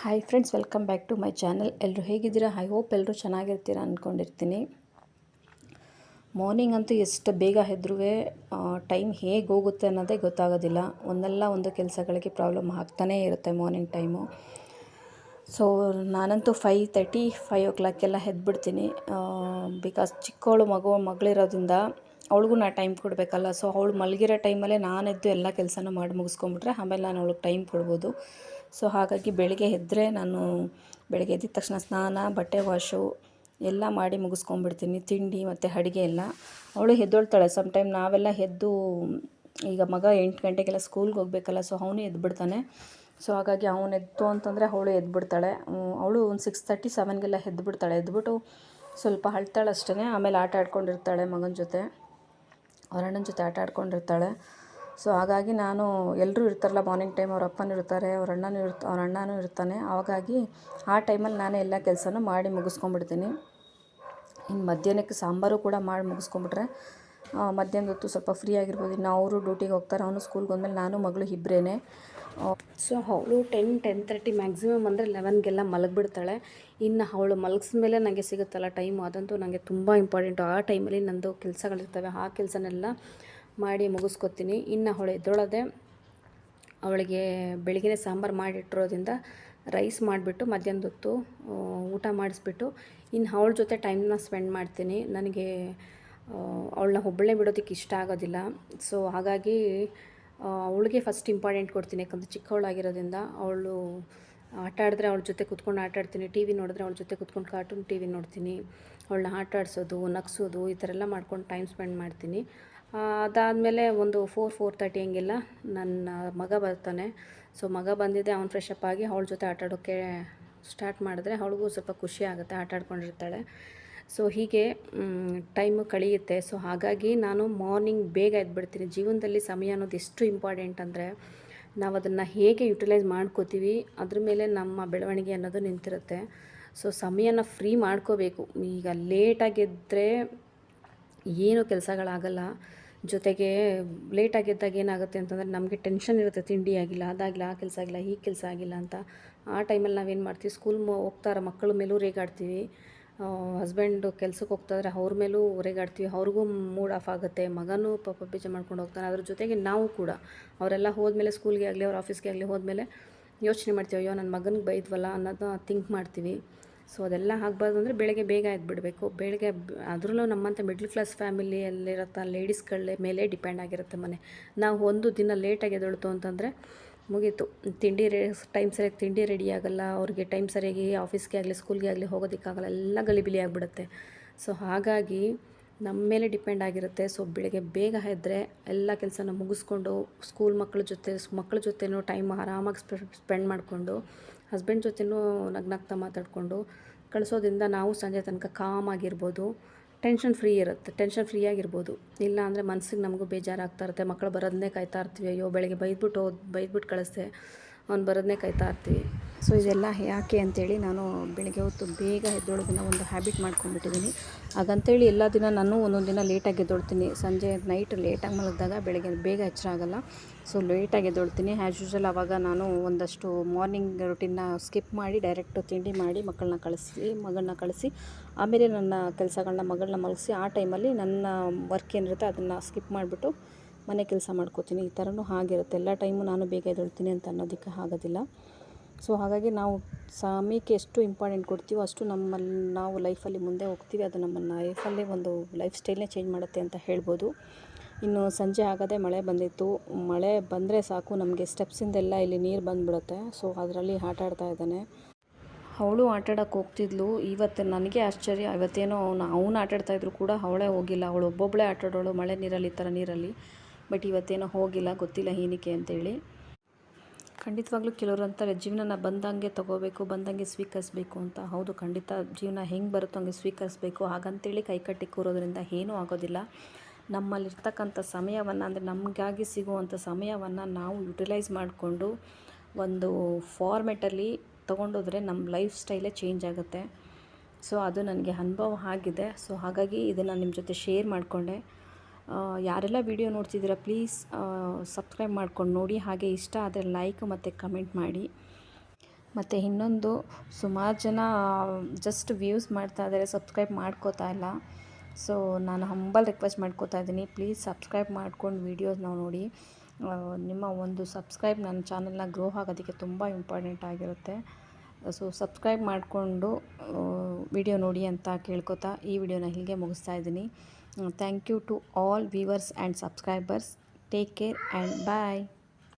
Hi friends welcome back to my channel ಎಲ್ಲರೂ ಹೇಗಿದ್ದೀರಾ? I hope ಎಲ್ಲರೂ ಚೆನ್ನಾಗಿರ್ತೀರಾ ಅಂದ್ಕೊಂಡಿರ್ತೀನಿ ಮಾರ್ನಿಂಗ್ ಅಂತೂ ಎಷ್ಟು ಬೇಗ ಎದ್ರೂ ಟೈಮ್ ಹೇಗೆ ಹೋಗುತ್ತೆ ಅನ್ನೋದೇ ಗೊತ್ತಾಗೋದಿಲ್ಲ. ಒಂದಲ್ಲ ಒಂದು ಕೆಲಸಗಳಿಗೆ ಪ್ರಾಬ್ಲಮ್ ಆಗ್ತಾನೇ ಇರುತ್ತೆ ಮಾರ್ನಿಂಗ್ ಟೈಮು ಸೊ ನಾನಂತೂ ಫೈ ತರ್ಟಿ ಫೈವ್ ಓ ಕ್ಲಾಕೆಲ್ಲ ಎದ್ಬಿಡ್ತೀನಿ. ಬಿಕಾಸ್ ಚಿಕ್ಕವಳು ಮಗು, ಮಗಳಿರೋದ್ರಿಂದ ಅವಳಿಗೂ ನಾ ಟೈಮ್ ಕೊಡಬೇಕಲ್ಲ. ಸೊ ಅವಳು ಮಲಗಿರೋ ಟೈಮಲ್ಲೇ ನಾನೆದ್ದು ಎಲ್ಲ ಕೆಲಸನೂ ಮಾಡಿ ಮುಗಿಸ್ಕೊಂಬಿಟ್ರೆ ಆಮೇಲೆ ನಾನು ಅವಳಿಗೆ ಟೈಮ್ ಕೊಡ್ಬೋದು. ಸೊ ಹಾಗಾಗಿ ಬೆಳಗ್ಗೆ ಎದ್ದರೆ ನಾನು ಬೆಳಗ್ಗೆ ಎದ್ದಿದ ತಕ್ಷಣ ಸ್ನಾನ, ಬಟ್ಟೆ ವಾಶು ಎಲ್ಲ ಮಾಡಿ ಮುಗಿಸ್ಕೊಂಬಿಡ್ತೀನಿ ತಿಂಡಿ ಮತ್ತು ಅಡುಗೆ ಎಲ್ಲ. ಅವಳು ಎದ್ದೊಳ್ತಾಳೆ ಸಮ್ ಟೈಮ್ ನಾವೆಲ್ಲ ಎದ್ದು ಈಗ ಮಗ ಎಂಟು ಗಂಟೆಗೆಲ್ಲ ಸ್ಕೂಲ್ಗೆ ಹೋಗ್ಬೇಕಲ್ಲ ಸೊ ಅವನು ಎದ್ಬಿಡ್ತಾನೆ. ಸೊ ಹಾಗಾಗಿ ಅವನು ಎದ್ದು ಅಂತಂದರೆ ಅವಳು ಎದ್ಬಿಡ್ತಾಳೆ. ಅವಳು ಒಂದು ಸಿಕ್ಸ್ ತರ್ಟಿ ಸೆವೆನ್ಗೆಲ್ಲ ಎದ್ಬಿಡ್ತಾಳೆ. ಎದ್ಬಿಟ್ಟು ಸ್ವಲ್ಪ ಅಳ್ತಾಳೆ ಅಷ್ಟೇ ಆಮೇಲೆ ಆಟ ಆಡ್ಕೊಂಡಿರ್ತಾಳೆ ಮಗನ ಜೊತೆ. ಅವರಣ್ಣನ ಜೊತೆ ಆಟ ಆಡ್ಕೊಂಡಿರ್ತಾಳೆ. ಸೊ ಹಾಗಾಗಿ ನಾನು ಎಲ್ಲರೂ ಇರ್ತಾರಲ್ಲ ಮಾರ್ನಿಂಗ್ ಟೈಮ್ ಅವ್ರ ಅಪ್ಪನೂ ಇರ್ತಾರೆ, ಅವ್ರ ಅಣ್ಣನೂ ಇರ್ತ, ಅವ್ರ ಅಣ್ಣನೂ ಇರ್ತಾನೆ. ಹಾಗಾಗಿ ಆ ಟೈಮಲ್ಲಿ ನಾನೇ ಎಲ್ಲ ಕೆಲಸನೂ ಮಾಡಿ ಮುಗಿಸ್ಕೊಂಬಿಡ್ತೀನಿ ಇನ್ನು ಮಧ್ಯಾಹ್ನಕ್ಕೆ ಸಾಂಬಾರು ಕೂಡ ಮಾಡಿ ಮುಗಿಸ್ಕೊಂಬಿಟ್ರೆ ಮಧ್ಯಾಹ್ನದ ಹೊತ್ತು ಸ್ವಲ್ಪ ಫ್ರೀ ಆಗಿರ್ಬೋದು. ಇನ್ನು ಅವರು ಡ್ಯೂಟಿಗೆ ಹೋಗ್ತಾರೆ, ಅವನು ಸ್ಕೂಲ್ಗೆ ಹೋದ್ಮೇಲೆ ನಾನು ಮಗಳು ಇಬ್ಬರೇ ಸೊ ಅವಳು ಟೆನ್ ಟೆನ್ ತರ್ಟಿ ಮ್ಯಾಕ್ಸಿಮಮ್ ಅಂದರೆ ಲೆವೆನ್ಗೆಲ್ಲ ಮಲಗಿಬಿಡ್ತಾಳೆ. ಇನ್ನು ಅವಳು ಮಲಗಿಸ್ಮೇಲೆ ನನಗೆ ಸಿಗುತ್ತಲ್ಲ ಟೈಮು ಅದಂತೂ ನನಗೆ ತುಂಬ ಇಂಪಾರ್ಟೆಂಟು ಆ ಟೈಮಲ್ಲಿ ನಂದು ಕೆಲಸಗಳಿರ್ತವೆ, ಆ ಕೆಲಸನೆಲ್ಲ ಮಾಡಿ ಮುಗಿಸ್ಕೊತೀನಿ. ಇನ್ನು ಅವಳು ಎದ್ದೊಳದೆ ಅವಳಿಗೆ ಬೆಳಗ್ಗೆ ಸಾಂಬಾರು ಮಾಡಿಟ್ಟಿರೋದ್ರಿಂದ ರೈಸ್ ಮಾಡಿಬಿಟ್ಟು, ಮಧ್ಯಾಹ್ನದ ಹೊತ್ತು ಊಟ ಮಾಡಿಸ್ಬಿಟ್ಟು ಇನ್ನು ಅವಳ ಜೊತೆ ಟೈಮ್ನ ಸ್ಪೆಂಡ್ ಮಾಡ್ತೀನಿ. ನನಗೆ ಅವಳನ್ನ ಒಬ್ಬಳೇ ಬಿಡೋದಕ್ಕೆ ಇಷ್ಟ ಆಗೋದಿಲ್ಲ. ಸೊ ಹಾಗಾಗಿ ಅವಳಿಗೆ ಫಸ್ಟ್ ಇಂಪಾರ್ಟೆಂಟ್ ಕೊಡ್ತೀನಿ. ಯಾಕಂದರೆ ಚಿಕ್ಕವಳಾಗಿರೋದ್ರಿಂದ ಅವಳು ಆಟ ಆಡಿದ್ರೆ ಅವಳ ಜೊತೆ ಕುತ್ಕೊಂಡು ಆಟ ಆಡ್ತೀನಿ. ಟಿ ವಿ ನೋಡಿದ್ರೆ ಅವಳ ಜೊತೆ ಕುತ್ಕೊಂಡು ಕಾರ್ಟೂನ್ ಟಿ ವಿ ನೋಡ್ತೀನಿ. ಅವಳನ್ನ ಆಟ ಆಡಿಸೋದು, ನಗ್ಸೋದು, ಈ ಥರ ಎಲ್ಲ ಮಾಡ್ಕೊಂಡು ಟೈಮ್ ಸ್ಪೆಂಡ್ ಮಾಡ್ತೀನಿ. ಅದಾದಮೇಲೆ ಒಂದು ಫೋರ್ ಫೋರ್ ತರ್ಟಿ ಹಂಗೆಲ್ಲ ನನ್ನ ಮಗ ಬರ್ತಾನೆ. ಸೊ ಮಗ ಬಂದಿದ್ದೆ, ಅವ್ನು ಫ್ರೆಶ್ ಅಪ್ ಆಗಿ ಅವಳ ಜೊತೆ ಆಟ ಆಡೋಕ್ಕೆ ಸ್ಟಾರ್ಟ್ ಮಾಡಿದ್ರೆ ಅವಳಿಗೂ ಸ್ವಲ್ಪ ಖುಷಿ ಆಗುತ್ತೆ, ಆಟ ಆಡ್ಕೊಂಡಿರ್ತಾಳೆ. ಸೊ ಹೀಗೆ ಟೈಮು ಕಳೆಯುತ್ತೆ. ಸೊ ಹಾಗಾಗಿ ನಾನು ಮಾರ್ನಿಂಗ್ ಬೇಗ ಎದ್ಬಿಡ್ತೀನಿ. ಜೀವನದಲ್ಲಿ ಸಮಯ ಅನ್ನೋದು ಎಷ್ಟು ಇಂಪಾರ್ಟೆಂಟ್ ಅಂದರೆ ನಾವು ಅದನ್ನು ಹೇಗೆ ಯುಟಿಲೈಸ್ ಮಾಡ್ಕೋತೀವಿ, ಅದ್ರ ಮೇಲೆ ನಮ್ಮ ಬೆಳವಣಿಗೆ ಅನ್ನೋದು ನಿಂತಿರುತ್ತೆ. ಸೊ ಸಮಯನ ಫ್ರೀ ಮಾಡ್ಕೋಬೇಕು. ಈಗ ಲೇಟಾಗಿದ್ದರೆ ಏನೂ ಕೆಲಸಗಳಾಗಲ್ಲ. ಜೊತೆಗೆ ಲೇಟ್ ಆಗಿದ್ದಾಗ ಏನಾಗುತ್ತೆ ಅಂತಂದರೆ ನಮಗೆ ಟೆನ್ಷನ್ ಇರುತ್ತೆ, ತಿಂಡಿ ಆಗಿಲ್ಲ, ಅದಾಗಿಲ್ಲ, ಆ ಕೆಲಸ ಆಗಿಲ್ಲ, ಈ ಕೆಲಸ ಆಗಿಲ್ಲ ಅಂತ. ಆ ಟೈಮಲ್ಲಿ ನಾವೇನು ಮಾಡ್ತೀವಿ ಸ್ಕೂಲ್ ಹೋಗ್ತಾರ ಮಕ್ಕಳ ಮೇಲೂ ರೇಗಾಡ್ತೀವಿ. ಹಸ್ಬೆಂಡು ಕೆಲ್ಸಕ್ಕೆ ಹೋಗ್ತಾಯಿದ್ರೆ ಅವ್ರ ಮೇಲೂ ರೇಗಾಡ್ತೀವಿ. ಅವ್ರಿಗೂ ಮೂಡ್ ಆಫ್ ಆಗುತ್ತೆ. ಮಗನೂ ಪಾಪ ಬೀಜ ಮಾಡ್ಕೊಂಡು ಹೋಗ್ತಾನೆ. ಅದ್ರ ಜೊತೆಗೆ ನಾವು ಕೂಡ, ಅವರೆಲ್ಲ ಹೋದ್ಮೇಲೆ ಸ್ಕೂಲ್ಗೆ ಆಗಲಿ, ಅವ್ರ ಆಫೀಸ್ಗೆ ಆಗಲಿ ಹೋದ್ಮೇಲೆ ಯೋಚನೆ ಮಾಡ್ತೀವಿ, ಅಯ್ಯೋ ನನ್ನ ಮಗನಿಗೆ ಬೈದ್ವಲ್ಲ ಅನ್ನೋದನ್ನ ಥಿಂಕ್ ಮಾಡ್ತೀವಿ. ಸೊ ಅದೆಲ್ಲ ಆಗಬಾರ್ದು ಅಂದರೆ ಬೆಳಗ್ಗೆ ಬೇಗ ಎದ್ಬಿಡಬೇಕು. ಬೆಳಗ್ಗೆ ಅದರಲ್ಲೂ ನಮ್ಮಂಥ ಮಿಡ್ಲ್ ಕ್ಲಾಸ್ ಫ್ಯಾಮಿಲಿಯಲ್ಲಿರತ್ತ ಲೇಡೀಸ್ಗಳ ಮೇಲೆ ಡಿಪೆಂಡ್ ಆಗಿರುತ್ತೆ ಮನೆ. ನಾವು ಒಂದು ದಿನ ಲೇಟಾಗಿ ಎದೊಳ್ತು ಅಂತಂದರೆ ಮುಗೀತು. ತಿಂಡಿ ರೇ ಟೈಮ್ ಸರಿಯಾಗಿ ತಿಂಡಿ ರೆಡಿ ಆಗೋಲ್ಲ, ಅವ್ರಿಗೆ ಟೈಮ್ ಸರಿಯಾಗಿ ಆಫೀಸ್ಗೆ ಆಗಲಿ ಸ್ಕೂಲ್ಗೆ ಆಗಲಿ ಹೋಗೋದಕ್ಕಾಗಲ್ಲ, ಎಲ್ಲ ಗಲಿಬಿಲಿ ಆಗಿಬಿಡುತ್ತೆ. ಸೊ ಹಾಗಾಗಿ ನಮ್ಮ ಮೇಲೆ ಡಿಪೆಂಡ್ ಆಗಿರುತ್ತೆ. ಸೊ, ಬೆಳಗ್ಗೆ ಬೇಗ ಎದ್ದರೆ ಎಲ್ಲ ಕೆಲಸನ ಮುಗಿಸ್ಕೊಂಡು ಸ್ಕೂಲ್ ಮಕ್ಕಳ ಜೊತೆ ಮಕ್ಕಳ ಜೊತೆನೂ ಟೈಮ್ ಆರಾಮಾಗಿ ಸ್ಪೆಂಡ್ ಮಾಡಿಕೊಂಡು ಹಸ್ಬೆಂಡ್ ಜೊತೆನೂ ನಗ್ನಗ್ತಾ ಮಾತಾಡಿಕೊಂಡು ಕಳಿಸೋದ್ರಿಂದ ನಾವು ಸಂಜೆ ತನಕ ಕಾಮಾಗಿರ್ಬೋದು. ಟೆನ್ಷನ್ ಫ್ರೀ ಇರುತ್ತೆ ಟೆನ್ಷನ್ ಫ್ರೀ ಆಗಿರ್ಬೋದು. ಇಲ್ಲ ಅಂದರೆ ಮನ್ಸಿಗೆ ನಮಗೂ ಬೇಜಾರಾಗ್ತಾ ಇರುತ್ತೆ. ಮಕ್ಕಳು ಬರೋದನ್ನೇ ಕಾಯ್ತಾ ಇರ್ತೀವಿ. ಅಯ್ಯೋ, ಬೆಳಗ್ಗೆ ಬೈದ್ಬಿಟ್ಟು ಬೈದ್ಬಿಟ್ಟು ಕಳಿಸ್ದೆ. ಅವ್ನು ಬರೋದನ್ನೇ ಕಾಯ್ತಾ ಇರ್ತೀವಿ ಸೊ ಇದೆಲ್ಲ ಯಾಕೆ ಅಂತೇಳಿ ನಾನು ಬೆಳಗ್ಗೆ ಹೊತ್ತು ಬೇಗ ಎದ್ದೊಳೋದನ್ನ ಒಂದು ಹ್ಯಾಬಿಟ್ ಮಾಡ್ಕೊಂಡ್ಬಿಟ್ಟಿದ್ದೀನಿ ಹಾಗಂತೇಳಿ ಎಲ್ಲ ದಿನ ನಾನು ಒಂದೊಂದು ದಿನ ಲೇಟಾಗಿ ಎದ್ದೊಳ್ತೀನಿ. ಸಂಜೆ ನೈಟ್ ಲೇಟಾಗಿ ಮಲಗಿದಾಗ ಬೆಳಗ್ಗೆ ಬೇಗ ಎಚ್ಚರ ಆಗೋಲ್ಲ. ಸೊ ಲೇಟಾಗಿ ಎದ್ದೊಳ್ತೀನಿ. ಆ್ಯಸ್ ಯೂಶಲ್ ಆವಾಗ ನಾನು ಒಂದಷ್ಟು ಮಾರ್ನಿಂಗ್ ರುಟೀನ್ನ ಸ್ಕಿಪ್ ಮಾಡಿ ಡೈರೆಕ್ಟ್ ತಿಂಡಿ ಮಾಡಿ ಮಕ್ಕಳನ್ನ ಕಳಿಸಿ ಮಗಳನ್ನ ಕಳಿಸಿ, ಆಮೇಲೆ ನನ್ನ ಕೆಲಸಗಳನ್ನ ಮಗಳನ್ನ ಮಲಗಿಸಿ ಆ ಟೈಮಲ್ಲಿ ನನ್ನ ವರ್ಕ್ ಏನಿರುತ್ತೆ ಅದನ್ನು ಸ್ಕಿಪ್ ಮಾಡಿಬಿಟ್ಟು ಮನೆ ಕೆಲಸ ಮಾಡ್ಕೋತೀನಿ, ಈ ಥರನೂ ಹಾಗಿರುತ್ತೆ ಎಲ್ಲ ಟೈಮು ನಾನು ಬೇಗ ಎದ್ದೇಳ್ತೀನಿ ಅಂತ ಅನ್ನೋದಕ್ಕೆ ಆಗೋದಿಲ್ಲ. ಸೊ, ಹಾಗಾಗಿ ನಾವು ಸಮಯಕ್ಕೆ ಎಷ್ಟು ಇಂಪಾರ್ಟೆಂಟ್ ಕೊಡ್ತೀವೋ ಅಷ್ಟು ನಮ್ಮಲ್ಲಿ ನಾವು ಲೈಫಲ್ಲಿ ಮುಂದೆ ಹೋಗ್ತೀವಿ. ಅದು ನಮ್ಮ ಲೈಫಲ್ಲೇ ಒಂದು ಲೈಫ್ ಸ್ಟೈಲ್ನೇ ಚೇಂಜ್ ಮಾಡುತ್ತೆ ಅಂತ ಹೇಳ್ಬೋದು. ಇನ್ನು ಸಂಜೆ ಆಗದೆ ಮಳೆ ಬಂದಿತ್ತು. ಮಳೆ ಬಂದರೆ ಸಾಕು, ನಮಗೆ ಸ್ಟೆಪ್ಸಿಂದೆಲ್ಲ ಇಲ್ಲಿ ನೀರು ಬಂದುಬಿಡುತ್ತೆ. ಸೊ, ಅದರಲ್ಲಿ ಆಟ ಆಡ್ತಾ ಇದ್ದಾನೆ. ಅವಳು ಆಟಾಡೋಕ್ಕೆ ಹೋಗ್ತಿದ್ಲು. ಇವತ್ತು ನನಗೆ ಆಶ್ಚರ್ಯ. ಇವತ್ತೇನೋ ಅವನು ಅವನು ಆಟಾಡ್ತಾಯಿದ್ರು ಕೂಡ ಅವಳೇ ಹೋಗಿಲ್ಲ. ಅವಳು ಒಬ್ಬೊಬ್ಬಳೇ ಆಟಾಡೋಳು, ಮಳೆ ನೀರಲ್ಲಿ, ಈ ಥರ ನೀರಲ್ಲಿ. ಬಟ್ ಇವತ್ತೇನೋ ಹೋಗಿಲ್ಲ, ಗೊತ್ತಿಲ್ಲ ಏನಕ್ಕೆ ಅಂತೇಳಿ. ಖಂಡಿತವಾಗ್ಲೂ ಕೆಲವರು ಅಂತಾರೆ ಜೀವನನ ಬಂದಂಗೆ ತಗೋಬೇಕು, ಬಂದಂಗೆ ಸ್ವೀಕರಿಸ್ಬೇಕು ಅಂತ. ಹೌದು, ಖಂಡಿತ ಜೀವನ ಹೆಂಗೆ ಬರುತ್ತೋ ಹಂಗೆ ಸ್ವೀಕರಿಸ್ಬೇಕು. ಹಾಗಂತೇಳಿ ಕೈಕಟ್ಟಿ ಕೂರೋದ್ರಿಂದ ಏನೂ ಆಗೋದಿಲ್ಲ. ನಮ್ಮಲ್ಲಿರ್ತಕ್ಕಂಥ ಸಮಯವನ್ನು, ಅಂದರೆ ನಮಗಾಗಿ ಸಿಗುವಂಥ ಸಮಯವನ್ನು ನಾವು ಯುಟಿಲೈಸ್ ಮಾಡಿಕೊಂಡು ಒಂದು ಫಾರ್ಮೆಟಲ್ಲಿ ತೊಗೊಂಡೋದ್ರೆ ನಮ್ಮ ಲೈಫ್ ಸ್ಟೈಲೇ ಚೇಂಜ್ ಆಗುತ್ತೆ. ಸೊ ಅದು ನನಗೆ ಅನುಭವ ಆಗಿದೆ. ಸೊ ಹಾಗಾಗಿ ಇದನ್ನು ನಿಮ್ಮ ಜೊತೆ ಶೇರ್ ಮಾಡಿಕೊಂಡೆ. ಯಾರೆಲ್ಲ ವಿಡಿಯೋ ನೋಡ್ತಿದ್ದೀರ ಪ್ಲೀಸ್ ಸಬ್ಸ್ಕ್ರೈಬ್ ಮಾಡ್ಕೊಂಡು ನೋಡಿ. ಹಾಗೆ ಇಷ್ಟ ಆದರೆ ಲೈಕ್ ಮತ್ತು ಕಮೆಂಟ್ ಮಾಡಿ. ಮತ್ತು ಇನ್ನೊಂದು, ಸುಮಾರು ಜನ ಜಸ್ಟ್ ವ್ಯೂಸ್ ಮಾಡ್ತಾ ಇದ್ದಾರೆ ಸಬ್ಸ್ಕ್ರೈಬ್ ಮಾಡ್ಕೋತಾ ಇಲ್ಲ. ಸೊ ನಾನು ಹಂಬಲ್ ರಿಕ್ವೆಸ್ಟ್ ಮಾಡ್ಕೋತಾ ಇದ್ದೀನಿ. ಪ್ಲೀಸ್ ಸಬ್ಸ್ಕ್ರೈಬ್ ಮಾಡ್ಕೊಂಡು ವೀಡಿಯೋಸ್ನ ನೋಡಿ. ನಿಮ್ಮ ಒಂದು ಸಬ್ಸ್ಕ್ರೈಬ್ ನನ್ನ ಚಾನಲ್ನ ಗ್ರೋ ಆಗೋದಕ್ಕೆ ತುಂಬ ಇಂಪಾರ್ಟೆಂಟ್ ಆಗಿರುತ್ತೆ. ಸೊ ಸಬ್ಸ್ಕ್ರೈಬ್ ಮಾಡಿಕೊಂಡು ವಿಡಿಯೋ ನೋಡಿ ಅಂತ ಕೇಳ್ಕೊತಾ ಈ ವಿಡಿಯೋನ ಹೀಗೆ ಮುಗಿಸ್ತಾ ಇದ್ದೀನಿ. Thank you to all viewers and subscribers. Take care and bye.